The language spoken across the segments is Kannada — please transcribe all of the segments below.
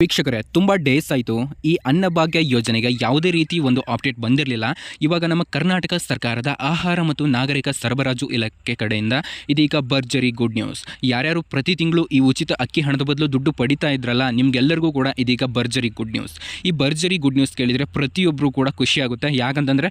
ವೀಕ್ಷಕರೇ, ತುಂಬ ಡೇಸ್ ಆಯಿತು. ಈ ಅನ್ನಭಾಗ್ಯ ಯೋಜನೆಗೆ ಯಾವುದೇ ರೀತಿ ಒಂದು ಅಪ್ಡೇಟ್ ಬಂದಿರಲಿಲ್ಲ. ಇವಾಗ ನಮ್ಮ ಕರ್ನಾಟಕ ಸರ್ಕಾರದ ಆಹಾರ ಮತ್ತು ನಾಗರಿಕ ಸರಬರಾಜು ಇಲಾಖೆ ಕಡೆಯಿಂದ ಇದೀಗ ಭರ್ಜರಿ ಗುಡ್ ನ್ಯೂಸ್ ಯಾರ್ಯಾರು ಪ್ರತಿ ತಿಂಗಳು ಈ ಉಚಿತ ಅಕ್ಕಿ ಹಣದ ಬದಲು ದುಡ್ಡು ಪಡಿತಾ ಇದ್ರಲ್ಲ, ನಿಮ್ಗೆಲ್ಲರಿಗೂ ಕೂಡ ಇದೀಗ ಭರ್ಜರಿ ಗುಡ್ ನ್ಯೂಸ್ ಈ ಭರ್ಜರಿ ಗುಡ್ ನ್ಯೂಸ್ ಕೇಳಿದರೆ ಪ್ರತಿಯೊಬ್ಬರು ಕೂಡ ಖುಷಿಯಾಗುತ್ತೆ ಯಾಕಂತಂದರೆ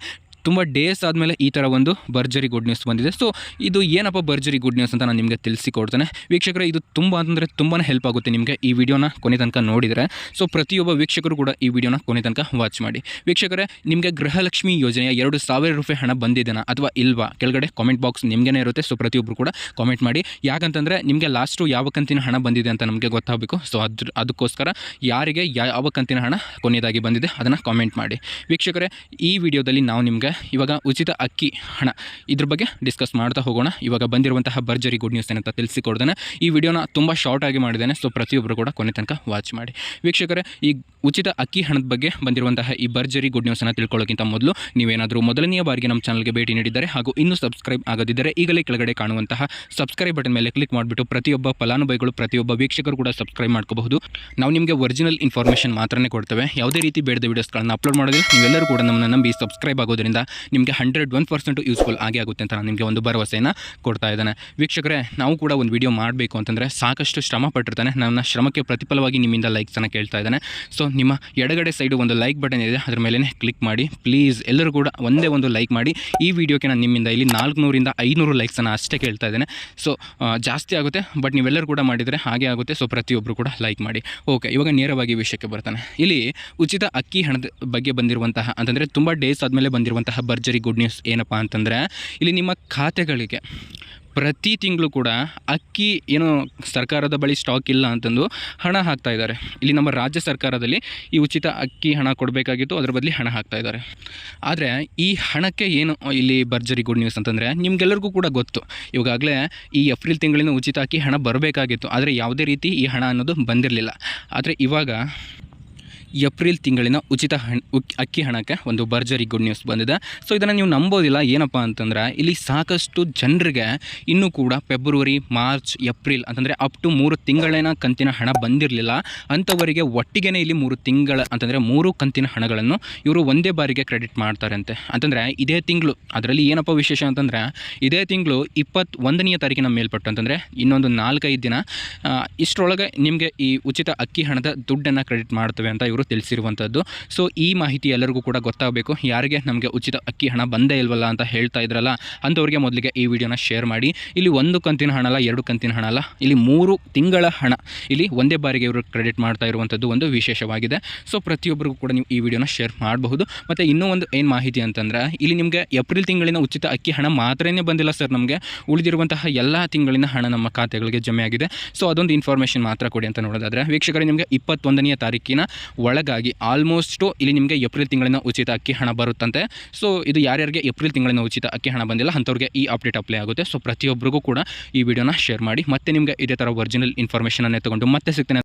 ತುಂಬ ಡೇಸ್ ಆದಮೇಲೆ ಈ ಥರ ಒಂದು ಭರ್ಜರಿ ಗುಡ್ ನ್ಯೂಸ್ ಬಂದಿದೆ. ಸೊ ಇದು ಏನಪ್ಪ ಭರ್ಜರಿ ಗುಡ್ ನ್ಯೂಸ್ ಅಂತ ನಾನು ನಿಮಗೆ ತಿಳಿಸಿಕೊಡ್ತೇನೆ. ವೀಕ್ಷಕರೇ, ಇದು ತುಂಬ ಅಂತಂದರೆ ತುಂಬಾ ಹೆಲ್ಪ್ ಆಗುತ್ತೆ ನಿಮಗೆ ಈ ವಿಡಿಯೋನ ಕೊನೆ ತನಕ ನೋಡಿದರೆ. ಸೊ ಪ್ರತಿಯೊಬ್ಬ ವೀಕ್ಷಕರು ಕೂಡ ಈ ವಿಡಿಯೋನ ಕೊನೆ ತನಕ ವಾಚ್ ಮಾಡಿ. ವೀಕ್ಷಕರೇ, ನಿಮಗೆ ಗೃಹಲಕ್ಷ್ಮಿ ಯೋಜನೆಯ ಎರಡು ಸಾವಿರ ರೂಪಾಯಿ ಹಣ ಬಂದಿದೆನಾ ಅಥವಾ ಇಲ್ವಾ? ಕೆಳಗಡೆ ಕಾಮೆಂಟ್ ಬಾಕ್ಸ್ ನಿಮಗೇನೆ ಇರುತ್ತೆ. ಸೊ ಪ್ರತಿಯೊಬ್ಬರು ಕೂಡ ಕಾಮೆಂಟ್ ಮಾಡಿ. ಯಾಕಂತಂದರೆ ನಿಮಗೆ ಲಾಸ್ಟು ಯಾವ ಕಂತಿನ ಹಣ ಬಂದಿದೆ ಅಂತ ನಮಗೆ ಗೊತ್ತಾಗಬೇಕು. ಸೊ ಅದ್ರ, ಅದಕ್ಕೋಸ್ಕರ ಯಾರಿಗೆ ಯಾವ ಕಂತಿನ ಹಣ ಕೊನೆಯದಾಗಿ ಬಂದಿದೆ ಅದನ್ನು ಕಾಮೆಂಟ್ ಮಾಡಿ. ವೀಕ್ಷಕರೇ, ಈ ವಿಡಿಯೋದಲ್ಲಿ ನಾವು ನಿಮಗೆ ಇವಾಗ ಉಚಿತ ಅಕ್ಕಿ, ಹಣ. ಇದ್ರ ಬಗ್ಗೆ ಡಿಸ್ಕಸ್ ಮಾಡ್ತಾ ಹೋಗೋಣ. ಇವಾಗ ಬಂದಿರುವಂತಹ ಭರ್ಜರಿ ಗುಡ್ ನ್ಯೂಸ್ ಏನಂತ ತಿಳಿಸಿಕೊಡ್ದೇನೆ ಈ ವಿಡಿಯೋನ ತುಂಬ ಶಾರ್ಟ್ ಆಗಿ ಮಾಡಿದ್ದೇನೆ ಸೊ ಪ್ರತಿಯೊಬ್ಬರು ಕೂಡ ಕೊನೆ ತನಕ ವಾಚ್ ಮಾಡಿ. ವೀಕ್ಷಕರೇ, ಈ ಉಚಿತ ಅಕ್ಕಿ ಹಣದ ಬಗ್ಗೆ ಬಂದಿರುವಂತಹ ಈ ಭರ್ಜರಿ ಗುಡ್ ನ್ಯೂಸನ್ನು ತಿಳ್ಕೊಳ್ಳೋಕ್ಕಿಂತ ಮೊದಲು ನೀವೇನಾದರೂ ಮೊದಲನೆಯ ಬಾರಿಗೆ ನಮ್ಮ ಚಾನಲ್ಗೆ ಭೇಟಿ ನೀಡಿದ್ದಾರೆ ಹಾಗೂ ಇನ್ನೂ ಸಬ್ಸ್ಕ್ರೈಬ್ ಆಗದಿದ್ದರೆ ಈಗಲೇ ಕೆಳಗಡೆ ಕಾಣುವಂತಹ ಸಬ್ಸ್ಕ್ರೈಬ್ ಬಟನ್ ಮೇಲೆ ಕ್ಲಿಕ್ ಮಾಡಿಬಿಟ್ಟು ಪ್ರತಿಯೊಬ್ಬ ಫಲಾನುಭವಿಗಳು, ಪ್ರತಿಯೊಬ್ಬ ವೀಕ್ಷಕರು ಕೂಡ ಸಬ್ಸ್ಕ್ರೈಬ್ ಮಾಡ್ಕೋಬಹುದು. ನಾವು ನಿಮಗೆ ಒರಿಜಿನಲ್ ಇನ್ಫಾರ್ಮೇಷನ್ ಮಾತ್ರನೇ ಕೊಡ್ತೇವೆ. ಯಾವುದೇ ರೀತಿ ಬೇಡದ ವೀಡಿಯೋಸ್ಗಳನ್ನು ಅಪ್ಲೋಡ್ ಮಾಡೋದಿಲ್ಲ, ನೀವೆಲ್ಲರೂ ಕೂಡ ನಮ್ಮನ್ನು ನಂಬಿ ಸಬ್ಸ್ಕ್ರೈಬ್ ಆಗೋದ್ರಿಂದ ನಿಮಗೆ ಹಂಡ್ರೆಡ್ ಒನ್ ಪರ್ಸೆಂಟು ಯೂಸ್ಫುಲ್ ಆಗೇ ಆಗುತ್ತೆ ಅಂತ ನಾನು ನಿಮಗೆ ಒಂದು ಭರವಸೆಯನ್ನು ಕೊಡ್ತಾ ಇದ್ದಾನೆ. ವೀಕ್ಷಕರೇ, ನಾವು ಕೂಡ ಒಂದು ವಿಡಿಯೋ ಮಾಡಬೇಕು ಅಂತಂದರೆ ಸಾಕಷ್ಟು ಶ್ರಮ ಪಟ್ಟಿರ್ತಾನೆ. ನನ್ನ ಶ್ರಮಕ್ಕೆ ಪ್ರತಿಫಲವಾಗಿ ನಿಮ್ಮಿಂದ ಲೈಕ್ಸನ್ನು ಕೇಳ್ತಾ ಇದ್ದಾನೆ. ಸೊ ನಿಮ್ಮ ಎಡಗಡೆ ಸೈಡು ಒಂದು ಲೈಕ್ ಬಟನ್ ಇದೆ. ಅದ್ರ ಮೇಲೆ ಕ್ಲಿಕ್ ಮಾಡಿ. ಪ್ಲೀಸ್ ಎಲ್ಲರೂ ಕೂಡ ಒಂದೇ ಒಂದು ಲೈಕ್ ಮಾಡಿ. ಈ ವಿಡಿಯೋಕ್ಕೆ ನಾನು ನಿಮ್ಮಿಂದ ಇಲ್ಲಿ ನಾಲ್ಕುನೂರಿಂದ ಐನೂರು ಲೈಕ್ಸನ್ನು ಅಷ್ಟೇ ಕೇಳ್ತಾ ಇದ್ದೇನೆ. ಸೊ ಜಾಸ್ತಿ ಆಗುತ್ತೆ ಬಟ್ ನೀವೆಲ್ಲರೂ ಕೂಡ ಮಾಡಿದರೆ ಹಾಗೆ ಆಗುತ್ತೆ. ಸೊ ಪ್ರತಿಯೊಬ್ಬರು ಕೂಡ ಲೈಕ್ ಮಾಡಿ. ಓಕೆ ಇವಾಗ ನೇರವಾಗಿ ವಿಷಯಕ್ಕೆ ಬರ್ತಾನೆ. ಇಲ್ಲಿ ಉಚಿತ ಅಕ್ಕಿ ಹಣದ ಬಗ್ಗೆ ಬಂದಿರುವಂತಹ, ಅಂತಂದರೆ ತುಂಬ ಡೇಸ್ ಆದಮೇಲೆ ಬಂದಿರುವಂತಹ ಭರ್ಜರಿ ಗುಡ್ ನ್ಯೂಸ್ ಏನಪ್ಪ ಅಂತಂದರೆ, ಇಲ್ಲಿ ನಿಮ್ಮ ಖಾತೆಗಳಿಗೆ ಪ್ರತಿ ತಿಂಗಳು ಕೂಡ ಅಕ್ಕಿ ಏನು ಸರ್ಕಾರದ ಬಳಿ ಸ್ಟಾಕ್ ಇಲ್ಲ ಅಂತಂದು ಹಣ ಹಾಕ್ತಾ ಇದ್ದಾರೆ. ಇಲ್ಲಿ ನಮ್ಮ ರಾಜ್ಯ ಸರ್ಕಾರದಲ್ಲಿ ಈ ಉಚಿತ ಅಕ್ಕಿ ಹಣ ಕೊಡಬೇಕಾಗಿತ್ತು, ಅದರ ಬದಲಿ ಹಣ ಹಾಕ್ತಾ ಇದ್ದಾರೆ. ಆದರೆ ಈ ಹಣಕ್ಕೆ ಏನು ಇಲ್ಲಿ ಭರ್ಜರಿ ಗುಡ್ ನ್ಯೂಸ್ ಅಂತಂದರೆ, ನಿಮಗೆಲ್ಲರಿಗೂ ಕೂಡ ಗೊತ್ತು. ಇವಾಗಲೇ ಈ ಏಪ್ರಿಲ್ ತಿಂಗಳಿನ ಉಚಿತ ಅಕ್ಕಿ ಹಣ ಬರಬೇಕಾಗಿತ್ತು, ಆದರೆ ಯಾವುದೇ ರೀತಿ ಈ ಹಣ ಅನ್ನೋದು ಬಂದಿರಲಿಲ್ಲ. ಆದರೆ ಇವಾಗ ಏಪ್ರಿಲ್ ತಿಂಗಳಿನ ಉಚಿತ ಹಣ ಅಕ್ಕಿ ಹಣಕ್ಕೆ ಒಂದು ಭರ್ಜರಿ ಗುಡ್ ನ್ಯೂಸ್ ಬಂದಿದೆ. ಸೊ ಇದನ್ನು ನೀವು ನಂಬೋದಿಲ್ಲ, ಏನಪ್ಪ ಅಂತಂದ್ರೆ ಇಲ್ಲಿ ಸಾಕಷ್ಟು ಜನರಿಗೆ ಇನ್ನೂ ಕೂಡ ಫೆಬ್ರವರಿ ಮಾರ್ಚ್ ಏಪ್ರಿಲ್ ಅಂತಂದರೆ ಅಪ್ ಟು ಮೂರು ತಿಂಗಳಿನ ಕಂತಿನ ಹಣ ಬಂದಿರಲಿಲ್ಲ. ಅಂಥವರಿಗೆ ಒಟ್ಟಿಗೆ ಇಲ್ಲಿ ಮೂರು ತಿಂಗಳ ಅಂತಂದರೆ ಮೂರು ಕಂತಿನ ಹಣಗಳನ್ನು ಇವರು ಒಂದೇ ಬಾರಿಗೆ ಕ್ರೆಡಿಟ್ ಮಾಡ್ತಾರಂತೆ. ಅಂತಂದರೆ ಇದೇ ತಿಂಗಳು, ಅದರಲ್ಲಿ ಏನಪ್ಪ ವಿಶೇಷ ಅಂತಂದರೆ ಇದೇ ತಿಂಗಳು ಇಪ್ಪತ್ತೊಂದನೆಯ ತಾರೀಕಿನ ಮೇಲ್ಪಟ್ಟು ಅಂತಂದರೆ ಇನ್ನೊಂದು ನಾಲ್ಕೈದು ದಿನ ಇಷ್ಟರೊಳಗೆ ನಿಮಗೆ ಈ ಉಚಿತ ಅಕ್ಕಿ ಹಣದ ದುಡ್ಡನ್ನು ಕ್ರೆಡಿಟ್ ಮಾಡ್ತವೆ ಅಂತ ಇವರು ತಿಳಿಸಿರುವಂಥದ್ದು ಸೊ ಈ ಮಾಹಿತಿ ಎಲ್ಲರಿಗೂ ಕೂಡ ಗೊತ್ತಾಗಬೇಕು. ಯಾರಿಗೆ ನಮಗೆ ಉಚಿತ ಅಕ್ಕಿ ಹಣ ಬಂದೇ ಇಲ್ವಲ್ಲ ಅಂತ ಹೇಳ್ತಾ ಇದ್ರಲ್ಲ, ಅಂಥವ್ರಿಗೆ ಮೊದಲಿಗೆ ಈ ವಿಡಿಯೋನ ಶೇರ್ ಮಾಡಿ. ಇಲ್ಲಿ ಒಂದು ಕಂತಿನ ಹಣ ಅಲ್ಲ, ಎರಡು ಕಂತಿನ ಹಣ ಅಲ್ಲ, ಇಲ್ಲಿ ಮೂರು ತಿಂಗಳ ಹಣ. ಇಲ್ಲಿ ಒಂದೇ ಬಾರಿಗೆ ಇವರು ಕ್ರೆಡಿಟ್ ಮಾಡ್ತಾ ಇರುವಂಥದ್ದು ಒಂದು ವಿಶೇಷವಾಗಿದೆ. ಸೊ ಪ್ರತಿಯೊಬ್ಬರಿಗೂ ಕೂಡ ನೀವು ಈ ವಿಡಿಯೋನ ಶೇರ್ ಮಾಡಬಹುದು. ಮತ್ತು ಇನ್ನೂ ಒಂದು ಏನು ಮಾಹಿತಿ ಅಂತಂದರೆ, ಇಲ್ಲಿ ನಿಮಗೆ ಏಪ್ರಿಲ್ ತಿಂಗಳಿನ ಉಚಿತ ಅಕ್ಕಿ ಹಣ ಮಾತ್ರನೇ ಬಂದಿಲ್ಲ ಸರ್ ನಮಗೆ. ಉಳಿದಿರುವಂತಹ ಎಲ್ಲ ತಿಂಗಳಿನ ಹಣ ನಮ್ಮ ಖಾತೆಗಳಿಗೆ ಜಮೆ ಆಗಿದೆ ಸೊ ಅದೊಂದು ಇನ್ಫಾರ್ಮೇಷನ್ ಮಾತ್ರ ಕೊಡಿ ಅಂತ ನೋಡೋದಾದರೆ, ವೀಕ್ಷಕರೇ, ನಿಮಗೆ ಇಪ್ಪತ್ತೊಂದನೆಯ ತಾರೀಕಿನ ಒಳಗಾಗಿ ಆಲ್ಮೋಸ್ಟು ಇಲ್ಲಿ ನಿಮಗೆ ಏಪ್ರಿಲ್ ತಿಂಗಳಿನ ಉಚಿತ ಅಕ್ಕಿ ಹಣ ಬರುತ್ತಂತೆ. ಸೊ ಇದು ಯಾರ್ಯಾರಿಗೆ ಏಪ್ರಿಲ್ ತಿಂಗಳಿನ ಉಚಿತ ಅಕ್ಕಿ ಹಣ ಬಂದಿಲ್ಲ, ಅಂಥವ್ರಿಗೆ ಈ ಅಪ್ಡೇಟ್ ಅಪ್ಲೈ ಆಗುತ್ತೆ. ಸೊ ಪ್ರತಿಯೊಬ್ಬರಿಗೂ ಕೂಡ ಈ ವಿಡಿಯೋನ ಶೇರ್ ಮಾಡಿ. ಮತ್ತೆ ನಿಮಗೆ ಇದೇ ಥರ ಒರಿಜಿನಲ್ ಇನ್ಫಾರ್ಮೇಷನನ್ನೇ ತೊಗೊಂಡು ಮತ್ತೆ ಸಿಗ್ತೇನೆ